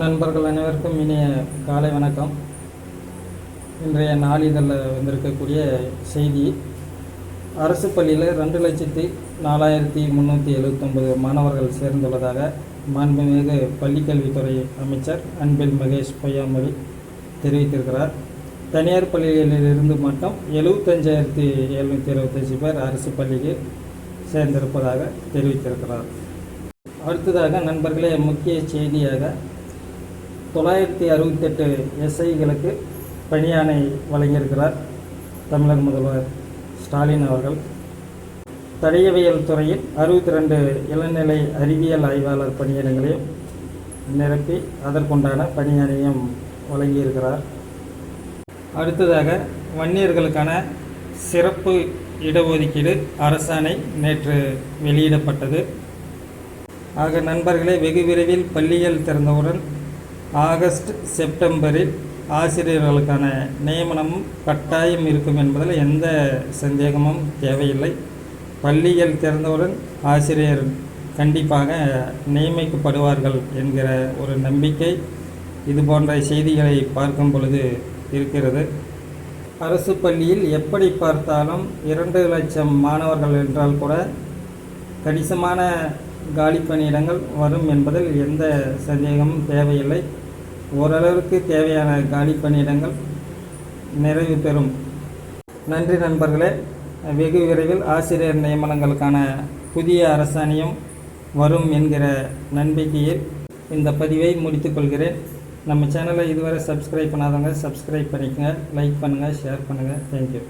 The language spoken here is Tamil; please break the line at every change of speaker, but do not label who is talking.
நண்பர்கள் அனைவருக்கும் இனிய காலை வணக்கம். இன்றைய நாளிதழில் வந்திருக்கக்கூடிய செய்தி. அரசு பள்ளியில் ரெண்டு லட்சத்தி நாலாயிரத்தி முந்நூற்றி எழுபத்தொம்பது மாணவர்கள் சேர்ந்துள்ளதாக மாண்புமிகு பள்ளிக்கல்வித்துறை அமைச்சர் அன்பில் மகேஷ் பொய்யாமொழி தெரிவித்திருக்கிறார். தனியார் பள்ளிகளிலிருந்து மட்டும் எழுபத்தஞ்சாயிரத்தி எழுநூற்றி இருபத்தஞ்சி பேர் அரசு பள்ளிக்கு சேர்ந்திருப்பதாக தெரிவித்திருக்கிறார். அடுத்ததாக நண்பர்களே முக்கிய செய்தியாக தொள்ளாயிரத்தி அறுபத்தெட்டு எஸ்ஐகளுக்கு பணியாணை வழங்கியிருக்கிறார் தமிழக முதல்வர் ஸ்டாலின் அவர்கள். தடயவியல் துறையில் அறுபத்தி ரெண்டு இளநிலை அறிவியல் ஆய்வாளர் பணியிடங்களையும் நிரப்பி அதற்குண்டான பணியாணையும் வழங்கியிருக்கிறார். அடுத்ததாக வன்னியர்களுக்கான சிறப்பு இடஒதுக்கீடு அரசாணை நேற்று வெளியிடப்பட்டது. ஆக நண்பர்களே வெகு விரைவில் பள்ளிகள் திறந்தவுடன் ஆகஸ்ட் செப்டம்பரில் ஆசிரியர்களுக்கான நியமனமும் கட்டாயம் இருக்கும் என்பதில் எந்த சந்தேகமும் தேவையில்லை. பள்ளிகள் திறந்தவுடன் ஆசிரியர் கண்டிப்பாக நியமிக்கப்படுவார்கள் என்கிற ஒரு நம்பிக்கை இது போன்ற செய்திகளை பார்க்கும் பொழுது இருக்கிறது. அரசு பள்ளியில் எப்படி பார்த்தாலும் இரண்டு லட்சம் மாணவர்கள் என்றால் கூட கணிசமான காலி பணியிடங்கள் வரும் என்பதில் எந்த சந்தேகமும் தேவையில்லை. ஓரளவுக்கு தேவையான காலி பணியிடங்கள் நிறைவு பெறும். நன்றி நண்பர்களே. வெகு விரைவில் ஆசிரியர் நியமனங்களுக்கான புதிய அரசாணையும் வரும் என்கிற நம்பிக்கையில் இந்த பதிவை முடித்துக்கொள்கிறேன் நம்ம சேனலை இதுவரை சப்ஸ்கிரைப் பண்ணாதவங்க சப்ஸ்கிரைப் பண்ணிக்கங்க லைக் பண்ணுங்கள் ஷேர் பண்ணுங்கள் தேங்க்யூ